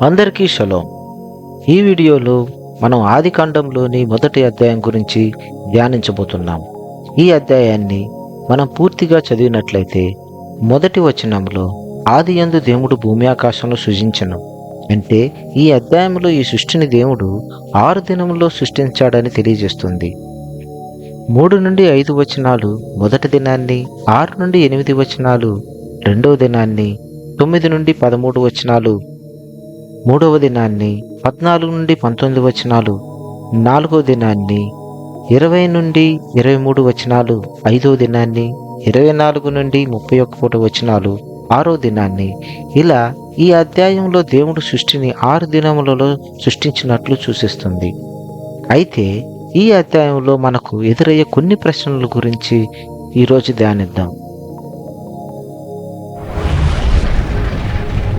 అందరికీ షలోం. ఈ వీడియోలో మనం ఆదికాండంలోని మొదటి అధ్యాయం గురించి ధ్యానించబోతున్నాం. ఈ అధ్యాయాన్ని మనం పూర్తిగా చదివినట్లయితే మొదటి వచనంలో ఆది ఎందు దేవుడు భూమి ఆకాశంలో సృజించను. అంటే ఈ అధ్యాయంలో ఈ సృష్టిని దేవుడు ఆరు దినంలో సృష్టించాడని తెలియజేస్తుంది. మూడు నుండి ఐదు వచనాలు మొదటి దినాన్ని ఆరు నుండి ఎనిమిది వచనాలు రెండవ దినాన్ని తొమ్మిది నుండి పదమూడు వచనాలు మూడవ దినాన్ని పద్నాలుగు నుండి పంతొమ్మిది వచనాలు నాలుగో దినాన్ని ఇరవై నుండి ఇరవై మూడు వచనాలు ఐదో దినాన్ని ఇరవై నాలుగు నుండి ముప్పై ఒక్క పూట వచనాలు ఆరో దినాన్ని ఇలా ఈ అధ్యాయంలో దేవుడు సృష్టిని ఆరు దినములలో సృష్టించినట్లు సూచిస్తుంది. అయితే ఈ అధ్యాయంలో మనకు ఎదురయ్యే కొన్ని ప్రశ్నల గురించి ఈరోజు ధ్యానిద్దాం.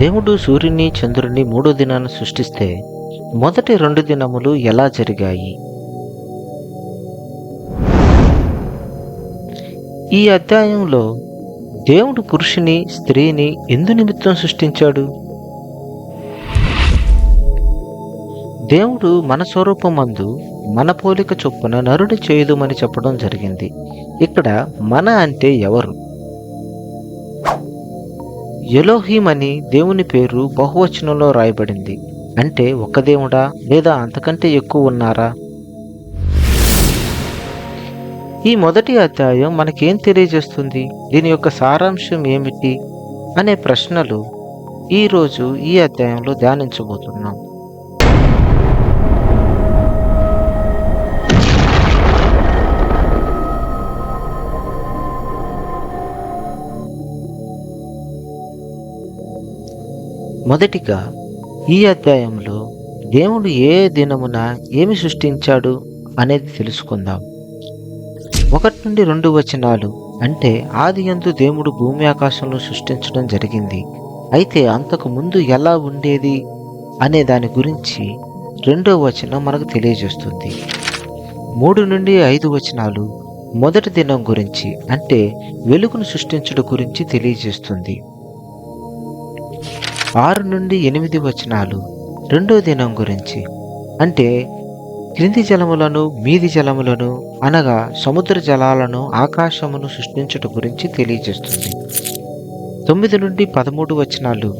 దేవుడు సూర్యుని చంద్రుని మూడో దినాన్ని సృష్టిస్తే మొదటి రెండు దినములు ఎలా జరిగాయి? ఈ అధ్యాయంలో దేవుడు పురుషుని స్త్రీని ఎందు నిమిత్తం సృష్టించాడు? దేవుడు మన స్వరూపమందు మన పోలిక చొప్పున నరుడు చేయుదుమని చెప్పడం జరిగింది. ఇక్కడ మన అంటే ఎవరు? ఎలోహీం అని దేవుని పేరు బహువచనంలో రాయబడింది. అంటే ఒక దేవుడా లేదా అంతకంటే ఎక్కువ ఉన్నారా? ఈ మొదటి అధ్యాయం మనకేం తెలియజేస్తుంది? దీని యొక్క సారాంశం ఏమిటి? అనే ప్రశ్నలు ఈరోజు ఈ అధ్యాయంలో ధ్యానించబోతున్నాం. మొదటిగా ఈ అధ్యాయంలో దేవుడు ఏ దినమున ఏమి సృష్టించాడు అనేది తెలుసుకుందాం. ఒకటి నుండి రెండు వచనాలు అంటే ఆది ఎందు దేవుడు భూమి ఆకాశంలో సృష్టించడం జరిగింది. అయితే అంతకు ముందు ఎలా ఉండేది అనే దాని గురించి రెండో వచనం మనకు తెలియజేస్తుంది. మూడు నుండి ఐదు వచనాలు మొదటి దినం గురించి అంటే వెలుగును సృష్టించడం గురించి తెలియజేస్తుంది. ఆరు నుండి ఎనిమిది వచనాలు. రెండో దినం గురించి. అంటే క్రింది జలములను మీది జలములను అనగా సముద్ర జలాలను ఆకాశమును సృష్టించుట గురించి తెలియజేస్తుంది. తొమ్మిది నుండి పదమూడు వచనాలు.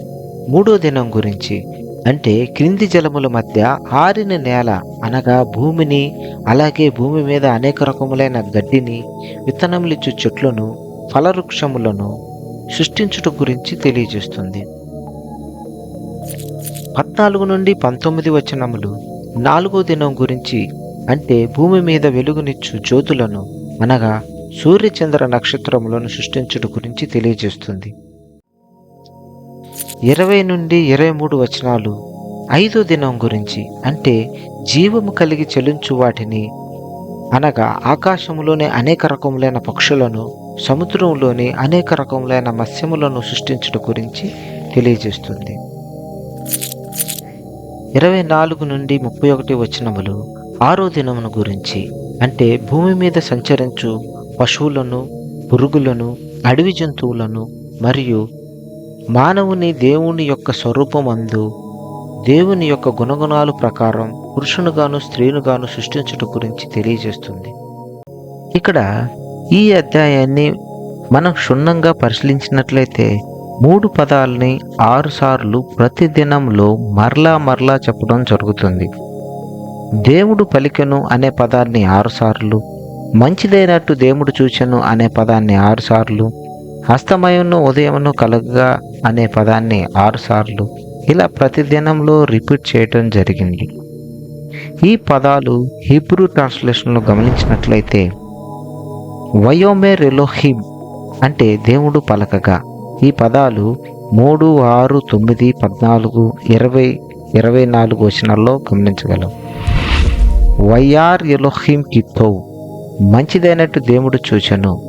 మూడో దినం గురించి. అంటే క్రింది జలముల మధ్య ఆరిన నేల అనగా భూమిని అలాగే భూమి మీద అనేక రకములైన గడ్డిని విత్తనములిచ్చు చెట్లను ఫలవృక్షములను సృష్టించుట గురించి తెలియజేస్తుంది. పద్నాలుగు నుండి పంతొమ్మిది వచనములు నాలుగో దినం గురించి అంటే భూమి మీద వెలుగునిచ్చు జ్యోతులను అనగా సూర్యచంద్ర నక్షత్రములను సృష్టించుట గురించి తెలియజేస్తుంది. ఇరవై నుండి ఇరవై మూడు వచనాలు ఐదో దినం గురించి అంటే జీవము కలిగి చెలించు వాటిని అనగా ఆకాశంలోనే అనేక రకములైన పక్షులను సముద్రంలోని అనేక రకములైన మత్స్యములను సృష్టించుట గురించి తెలియజేస్తుంది. ఇరవై నాలుగు నుండి ముప్పై ఒకటి వచనములు ఆరో దినమును గురించి. అంటే భూమి మీద సంచరించు పశువులను పురుగులను అడవి జంతువులను మరియు మానవుని దేవుని యొక్క స్వరూపమందు దేవుని యొక్క గుణగుణాలు ప్రకారం పురుషునుగాను స్త్రీనుగాను సృష్టించుట గురించి తెలియజేస్తుంది. ఇక్కడ ఈ అధ్యాయాన్ని మనం క్షుణ్ణంగా పరిశీలించినట్లయితే మూడు పదాలని ఆరుసార్లు ప్రతిదినంలో మరలా మరలా చెప్పడం జరుగుతుంది. దేవుడు పలికెను అనే పదాన్ని ఆరుసార్లు మంచిదైనట్టు దేవుడు చూచెను అనే పదాన్ని ఆరుసార్లు అస్తమయంను ఉదయమును కలగగా అనే పదాన్ని ఆరుసార్లు ఇలా ప్రతిదినంలో రిపీట్ చేయటం జరిగింది. ఈ పదాలు హీబ్రూ ట్రాన్స్లేషన్లో గమనించినట్లయితే వయోమే రెలోహిమ్ అంటే దేవుడు పలకగా ఈ పదాలు మూడు ఆరు తొమ్మిది పద్నాలుగు ఇరవై ఇరవై నాలుగు వచనాల్లో గమనించగలం. వైఆర్ ఎలోహిం కితో మంచిదైనట్టు దేవుడు చూచను.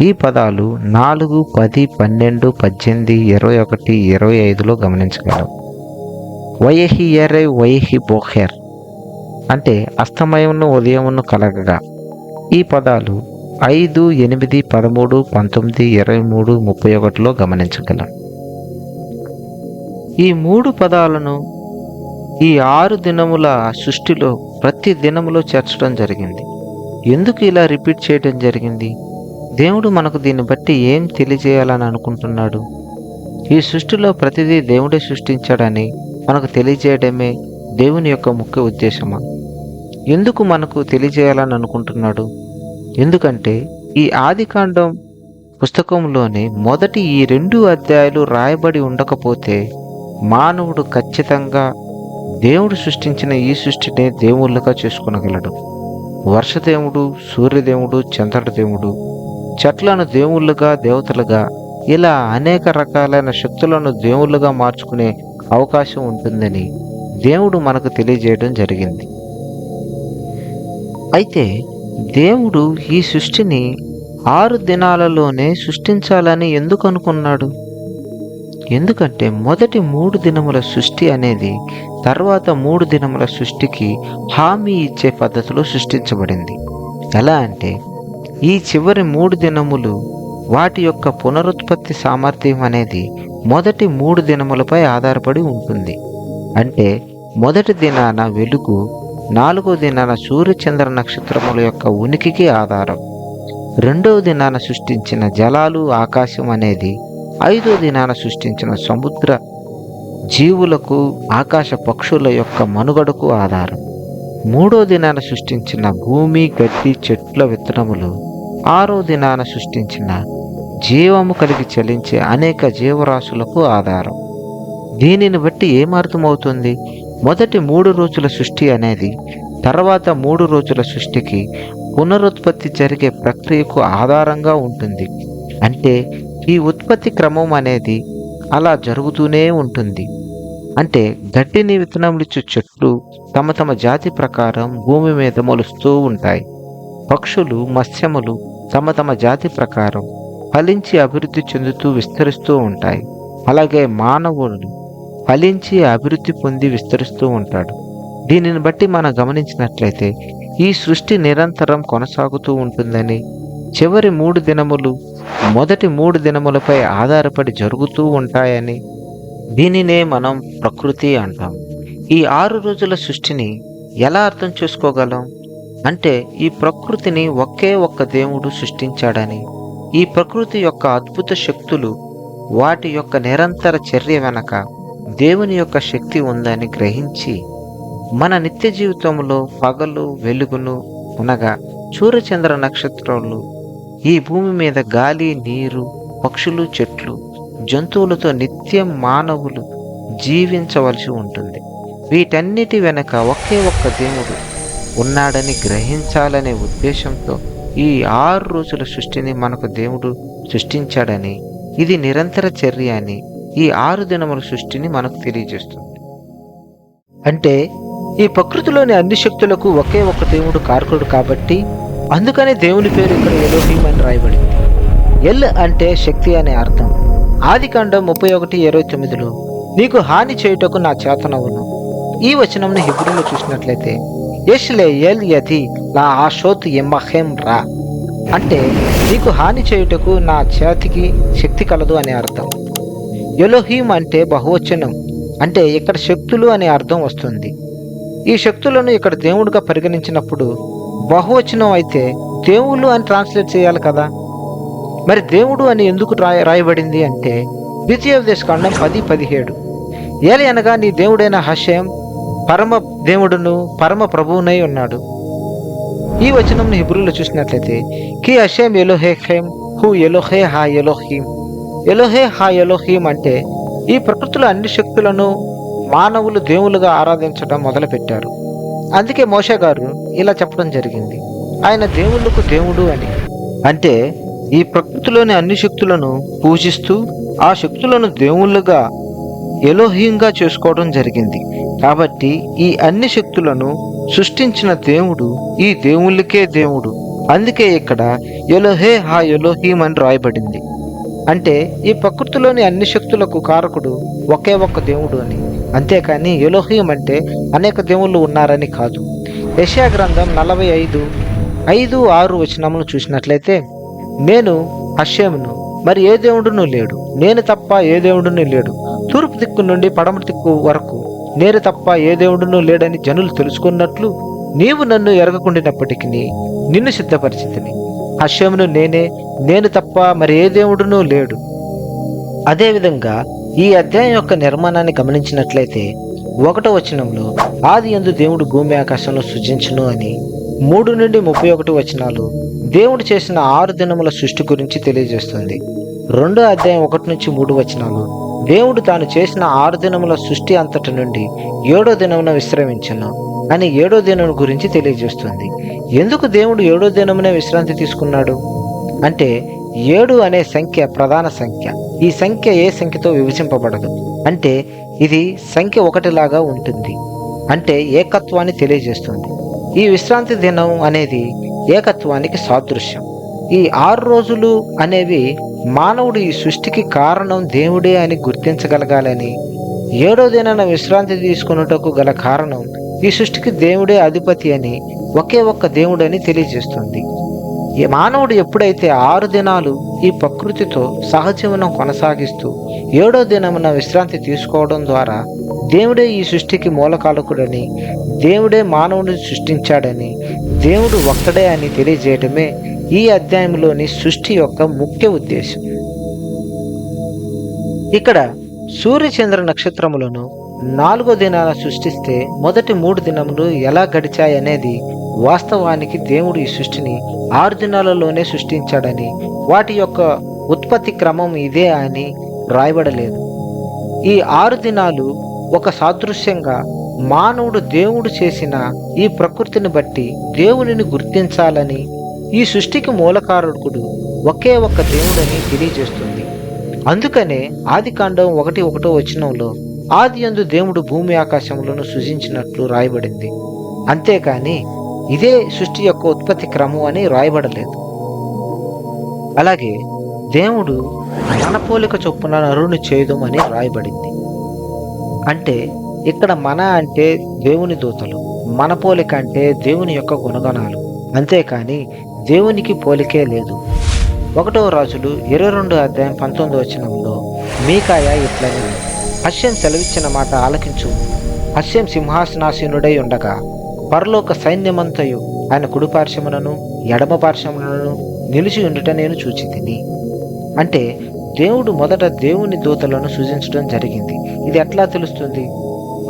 ఈ పదాలు నాలుగు పది పన్నెండు పద్దెనిమిది ఇరవై ఒకటి ఇరవై ఐదులో గమనించగలం. వయహి ఎరై వయహి బోహెర్ అంటే అస్తమయమును ఉదయమును కలగగా. ఈ పదాలు ఐదు ఎనిమిది పదమూడు పంతొమ్మిది ఇరవై మూడు ముప్పై ఒకటిలో గమనించగలం. ఈ మూడు పదాలను ఈ ఆరు దినముల సృష్టిలో ప్రతి దినములో చేర్చడం జరిగింది. ఎందుకు ఇలా రిపీట్ చేయడం జరిగింది? దేవుడు మనకు దీన్ని బట్టి ఏం తెలియజేయాలని అనుకుంటున్నాడు? ఈ సృష్టిలో ప్రతిదీ దేవుడే సృష్టించాడని మనకు తెలియజేయడమే దేవుని యొక్క ముఖ్య ఉద్దేశమా? ఎందుకు మనకు తెలియజేయాలని అనుకుంటున్నాడు? ఎందుకంటే ఈ ఆదికాండం పుస్తకంలోని మొదటి ఈ రెండు అధ్యాయాలు రాయబడి ఉండకపోతే మానవుడు ఖచ్చితంగా దేవుడు సృష్టించిన ఈ సృష్టిని దేవుళ్ళుగా చేసుకునగలడు. వర్షదేవుడు సూర్యదేవుడు చంద్రుడి దేవుడు చెట్లను దేవుళ్ళుగా దేవతలుగా ఇలా అనేక రకాలైన శక్తులను దేవుళ్ళుగా మార్చుకునే అవకాశం ఉంటుందని దేవుడు మనకు తెలియజేయడం జరిగింది. అయితే దేవుడు ఈ సృష్టిని ఆరు దినాలలోనే సృష్టించాలని ఎందుకు అనుకున్నాడు? ఎందుకంటే మొదటి మూడు దినముల సృష్టి అనేది తర్వాత మూడు దినముల సృష్టికి హామీ ఇచ్చే పద్ధతిలో సృష్టించబడింది. ఎలా అంటే ఈ చివరి మూడు దినములు వాటి యొక్క పునరుత్పత్తి సామర్థ్యం అనేది మొదటి మూడు దినములపై ఆధారపడి ఉంటుంది. అంటే మొదటి దినాన వెలుగు నాలుగో దినాన సూర్యచంద్ర నక్షత్రముల యొక్క ఉనికికి ఆధారం. రెండవ దినాన సృష్టించిన జలాలు ఆకాశం అనేది ఐదో దినాన సృష్టించిన సముద్ర జీవులకు ఆకాశ పక్షుల యొక్క మనుగడకు ఆధారం. మూడో దినాన సృష్టించిన భూమి గడ్డి చెట్ల విత్తనములు ఆరో దినాన సృష్టించిన జీవము కలిగి చలించే అనేక జీవరాశులకు ఆధారం. దీనిని బట్టి ఏమర్థమవుతుంది మొదటి మూడు రోజుల సృష్టి అనేది తర్వాత మూడు రోజుల సృష్టికి పునరుత్పత్తి జరిగే ప్రక్రియకు ఆధారంగా ఉంటుంది. అంటే ఈ ఉత్పత్తి క్రమం అనేది అలా జరుగుతూనే ఉంటుంది. అంటే గడ్డిని విత్తనములిచ్చు చెట్లు తమ తమ జాతి ప్రకారం భూమి మీద మొలుస్తూ ఉంటాయి. పక్షులు మత్స్యములు తమ తమ జాతి ప్రకారం ఫలించి అభివృద్ధి చెందుతూ విస్తరిస్తూ ఉంటాయి. అలాగే మానవుడు ఫలించి అభివృద్ధి పొంది విస్తరిస్తూ ఉంటాడు. దీనిని బట్టి మనం గమనించినట్లయితే ఈ సృష్టి నిరంతరం కొనసాగుతూ ఉంటుందని చివరి మూడు దినములు మొదటి మూడు దినములపై ఆధారపడి జరుగుతూ ఉంటాయని దీనినే మనం ప్రకృతి అంటాం. ఈ ఆరు రోజుల సృష్టిని ఎలా అర్థం చేసుకోగలం? అంటే ఈ ప్రకృతిని ఒకే ఒక్క దేవుడు సృష్టించాడని ఈ ప్రకృతి యొక్క అద్భుత శక్తులు వాటి యొక్క నిరంతర చర్య వెనక దేవుని యొక్క శక్తి ఉందని గ్రహించి మన నిత్య జీవితంలో పగలు వెలుగును అనగా సూర్యచంద్ర నక్షత్రాలు ఈ భూమి మీద గాలి నీరు పక్షులు చెట్లు జంతువులతో నిత్యం మానవులు జీవించవలసి ఉంటుంది. వీటన్నిటి వెనక ఒకే ఒక్క దేవుడు ఉన్నాడని గ్రహించాలనే ఉద్దేశంతో ఈ ఆరు రోజుల సృష్టిని మనకు దేవుడు సృష్టించాడని ఇది నిరంతర చర్య అని ఈ ఆరు దినముల సృష్టిని మనకు తెలియజేస్తుంది. అంటే ఈ ప్రకృతిలోని అన్ని శక్తులకు ఒకే ఒక దేవుడు కారకుడు కాబట్టి అందుకనే దేవుని పేరు ఇక్కడ ఎలోహీం అని రాయబడింది. ఎల్ అంటే శక్తి అనే అర్థం. ఆదికాండం ముప్పై ఒకటి ఇరవై తొమ్మిదిలో నీకు హాని చేయుటకు నా చేతనవును ఈ వచనంను హిబ్రూలో చూసినట్లయితే యష్లే ఎల్ యది నా ఆశోత్ ఎమ్మహెం రా. అంటే నీకు హాని చేయుటకు నా చేతికి శక్తి కలదు అనే అర్థం. ఎలోహీం అంటే బహువచనం అంటే ఇక్కడ శక్తులు అనే అర్థం వస్తుంది. ఈ శక్తులను ఇక్కడ దేవుడిగా పరిగణించినప్పుడు బహువచనం అయితే దేవుళ్ళు అని ట్రాన్స్లేట్ చేయాలి కదా? మరి దేవుడు అని ఎందుకు రాయ రాయబడింది అంటే ద్వితీయోపదేశకాండం పది పదిహేడు. ఏలి అనగా నీ దేవుడైన హషయం పరమ దేవుడును పరమ ప్రభువునై ఉన్నాడు. ఈ వచనంను హిబ్రూలో చూసినట్లయితే కి హషయం ఎలోహేఖేం హు ఎలోహే హా ఎలోహీం. ఎలోహే హా ఎలోహీం అంటే ఈ ప్రకృతిలో అన్ని శక్తులను మానవులు దేవులుగా ఆరాధించడం మొదలుపెట్టారు. అందుకే మోషే గారు ఇలా చెప్పడం జరిగింది. ఆయన దేవుళ్ళకు దేవుడు అని. అంటే ఈ ప్రకృతిలోని అన్ని శక్తులను పూజిస్తూ ఆ శక్తులను దేవుళ్ళుగా ఎలోహీంగా చేసుకోవడం జరిగింది. కాబట్టి ఈ అన్ని శక్తులను సృష్టించిన దేవుడు ఈ దేవుళ్ళకే దేవుడు. అందుకే ఇక్కడ ఎలోహే హా ఎలోహీం అని రాయబడింది. అంటే ఈ ప్రకృతిలోని అన్ని శక్తులకు కారకుడు ఒకే ఒక్క దేవుడు అని. అంతేకాని ఎలోహీం అంటే అనేక దేవుళ్ళు ఉన్నారని కాదు. యశా గ్రంథం నలభై ఐదు ఐదు ఆరు వచనములు చూసినట్లయితే నేను హష్యమును మరి ఏ దేవుడును లేడు. నేను తప్ప ఏ దేవుడును లేడు. తూర్పు దిక్కు నుండి పడమటి దిక్కు వరకు నేను తప్ప ఏ దేవుడునూ లేడని జనులు తెలుసుకున్నట్లు నీవు నన్ను ఎరగకుండినప్పటికీ నిన్ను సిద్ధపరిచితిని. హర్షమును నేనే నేను తప్ప మరి ఏ దేవుడునూ లేడు. అదేవిధంగా ఈ అధ్యాయం యొక్క నిర్మాణాన్ని గమనించినట్లయితే ఒకటో వచనంలో ఆది ఎందు దేవుడు భూమి ఆకాశంలో సృజించును అని మూడు నుండి ముప్పై ఒకటి వచనాలు దేవుడు చేసిన ఆరు దినముల సృష్టి గురించి తెలియజేస్తుంది. రెండో అధ్యాయం ఒకటి నుంచి మూడు వచనాలు దేవుడు తాను చేసిన ఆరు దినముల సృష్టి అంతటి నుండి ఏడో దినమున విశ్రమించను అని ఏడో దినం గురించి తెలియజేస్తుంది. ఎందుకు దేవుడు ఏడో దినమునే విశ్రాంతి తీసుకున్నాడు? అంటే ఏడు అనే సంఖ్య ప్రధాన సంఖ్య. ఈ సంఖ్య ఏ సంఖ్యతో విభజింపబడదు? అంటే ఇది సంఖ్య ఒకటిలాగా ఉంటుంది. అంటే ఏకత్వాన్ని తెలియజేస్తుంది. ఈ విశ్రాంతి దినం అనేది ఏకత్వానికి సాదృశ్యం. ఈ ఆరు రోజులు అనేవి మానవుడు ఈ సృష్టికి కారణం దేవుడే అని గుర్తించగలగాలని ఏడో దినాన విశ్రాంతి తీసుకున్నటకు గల కారణం ఈ సృష్టికి దేవుడే అధిపతి అని ఒకే ఒక్క దేవుడని తెలియజేస్తుంది. ఈ మానవుడు ఎప్పుడైతే ఆరు దినాలు ఈ ప్రకృతితో సహజీవనం కొనసాగిస్తూ ఏడో దినమున విశ్రాంతి తీసుకోవడం ద్వారా దేవుడే ఈ సృష్టికి మూలకాలకుడని దేవుడే మానవుడిని సృష్టించాడని దేవుడు ఒక్కడే అని తెలియజేయడమే ఈ అధ్యాయంలోని సృష్టి యొక్క ముఖ్య ఉద్దేశం. ఇక్కడ సూర్యచంద్ర నక్షత్రములను నాలుగో దినాన సృష్టిస్తే మొదటి మూడు దినములు ఎలా గడిచాయనేది వాస్తవానికి దేవుడు ఈ సృష్టిని ఆరు దినాలలోనే సృష్టించాడని వాటి యొక్క ఉత్పత్తి క్రమం ఇదే అని రాయబడలేదు. ఈ ఆరు దినాలు ఒక సాదృశ్యంగా మానవుడు దేవుడు చేసిన ఈ ప్రకృతిని బట్టి దేవునిని గుర్తించాలని ఈ సృష్టికి మూలకారకుడు ఒకే ఒక్క దేవుడని తెలియజేస్తుంది. అందుకనే ఆది కాండం ఒకటి ఒకటో వచనంలో ఆది అందు దేవుడు భూమి ఆకాశములను సృజించినట్లు రాయబడింది. అంతేకాని ఇదే సృష్టి యొక్క ఉత్పత్తి క్రమం అని రాయబడలేదు. అలాగే దేవుడు మన పోలిక చొప్పున నరుని అని రాయబడింది. అంటే ఇక్కడ మన అంటే దేవుని దూతలు మన పోలిక అంటే దేవుని యొక్క గుణగణాలు. అంతేకాని దేవునికి పోలికే లేదు. ఒకటో రాజులు ఇరవై రెండు అధ్యాయం పంతొమ్మిది వచనంలో మీకాయ ఇట్లని హస్యం సెలవిచ్చిన మాట ఆలకించు. హస్యం సింహాసనాసీనుడై ఉండగా పరలోక సైన్యమంతయు ఆయన కుడిపార్శ్వములను ఎడమ పార్శ్వములను నిలిచి ఉండుట నేను చూచి తిని అంటే దేవుడు మొదట దేవుని దూతలను సృజించడం జరిగింది. ఇది ఎట్లా తెలుస్తుంది?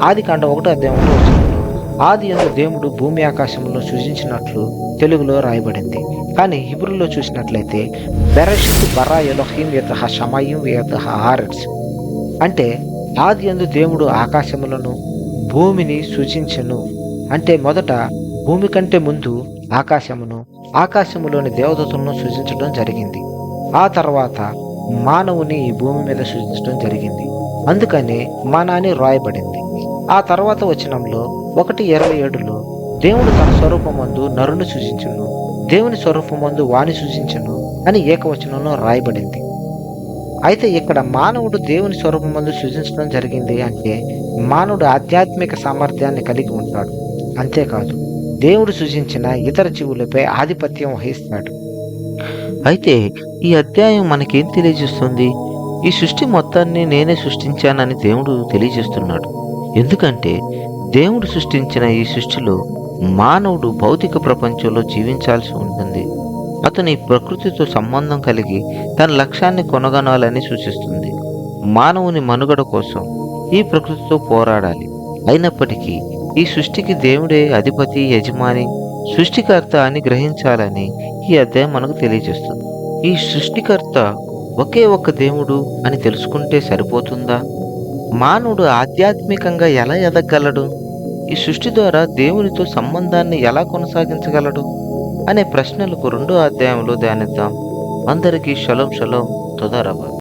ఆది కాండ ఒకటో అధ్యాయంలో వచ్చింది. ఆది ఎందు దేవుడు భూమి ఆకాశంలో సృజించినట్లు తెలుగులో రాయబడింది. కానీ హిబ్రూలో చూసినట్లయితే బెరషిత్ బరా ఎలోహిం యత షమయం యత హారెట్స్ అంటే ఆది ఎందు దేవుడు ఆకాశములను భూమిని సృజించెను అంటే మొదట భూమి కంటే ముందు ఆకాశమును ఆకాశములోని దేవదతులను సూచించడం జరిగింది. ఆ తర్వాత మానవుని ఈ భూమి మీద సూచించడం జరిగింది. అందుకనే మన అని రాయబడింది. ఆ తర్వాత వచనంలో ఒకటి ఇరవై ఏడులో దేవుడు తన స్వరూపమందు నరుని సృజించును దేవుని స్వరూపమందు వాణి సృజించును అని ఏకవచనంలో రాయబడింది. అయితే ఇక్కడ మానవుడు దేవుని స్వరూపమందు సృజించడం జరిగింది అంటే మానవుడు ఆధ్యాత్మిక సామర్థ్యాన్ని కలిగి ఉంటాడు. అంతేకాదు దేవుడు సృజించిన ఇతర జీవులపై ఆధిపత్యం వహిస్తాడు. అయితే ఈ అధ్యాయం మనకేం తెలియజేస్తుంది? ఈ సృష్టి మొత్తాన్ని నేనే సృష్టించానని దేవుడు తెలియజేస్తున్నాడు. ఎందుకంటే దేవుడు సృష్టించిన ఈ సృష్టిలో మానవుడు భౌతిక ప్రపంచంలో జీవించాల్సి ఉంటుంది. అతని ప్రకృతితో సంబంధం కలిగి తన లక్ష్యాన్ని కొనగనాలని సూచిస్తుంది. మానవుని మనుగడ కోసం ఈ ప్రకృతితో పోరాడాలి. అయినప్పటికీ ఈ సృష్టికి దేవుడే అధిపతి యజమాని సృష్టికర్త అని గ్రహించాలని ఈ అధ్యాయం మనకు తెలియజేస్తుంది. ఈ సృష్టికర్త ఒకే ఒక్క దేవుడు అని తెలుసుకుంటే సరిపోతుందా? మానవుడు ఆధ్యాత్మికంగా ఎలా ఎదగలడు? ఈ సృష్టి ద్వారా దేవునితో సంబంధాన్ని ఎలా కొనసాగించగలడు? అనే ప్రశ్నలకు రెండో అధ్యాయంలో ధ్యానిద్దాం. అందరికీ షలోం షలోం. తుదారబా